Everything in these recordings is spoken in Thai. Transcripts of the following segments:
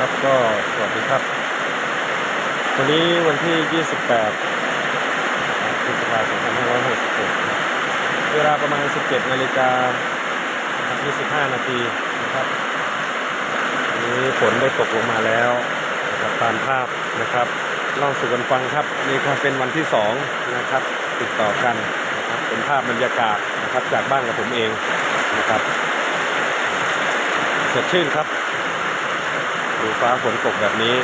ครับก็สวัสดีครับวันนี้วันที่ 28พฤษภาคม2566เวลาประมาณ 17นาฬิกา25 นาทีนะครับวันนี้ฝนได้ตกลงมาแล้วนะครับตามภาพนะครับเล่าสู่กันฟังครับนี่ก็เป็นวันที่สองนะครับ ติดต่อกันนะครับเป็นภาพบรรยากาศนะครับจากบ้านกับผมเองนะครับสดชื่นครับ ดูฟ้าฝนตกแบบนี้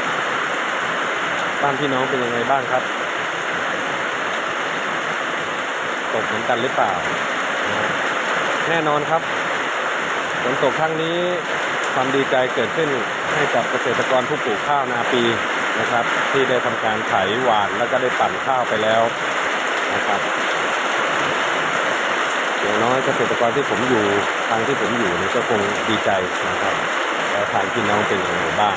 บ้านพี่น้องเป็นยังไงบ้างครับ ตกเหมือนกันหรือเปล่า แน่นอนครับฝนตกครั้งนี้ความดีใจเกิดขึ้นให้กับเกษตรกรผู้ปลูกข้าวนาปีนะครับ ที่ได้ทำการไถหวานแล้วก็ได้ปั่นข้าวไปแล้วนะครับอย่างน้อยเกษตรกรที่ผมอยู่ทางที่ผมอยู่นี่ก็คงดีใจนะครับ แล้วทางพี่น้องเป็นอยังไงบ้าง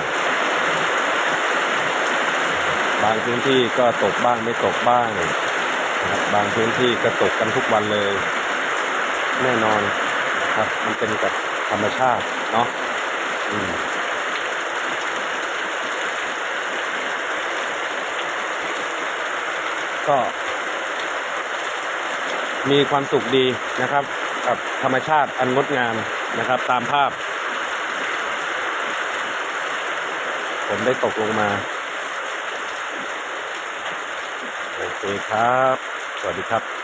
บางพื้นที่ก็ตกบ้างไม่ตกบ้างนะครับบางพื้นที่ก็ตกกันทุกวันเลย แน่นอนครับมันเป็นกับธรรมชาติเนาะก็ มีความสุขดีนะครับ กับธรรมชาติอันงดงามนะครับ ตามภาพ ผมได้ตกลงมา โอเคครับ สวัสดีครับ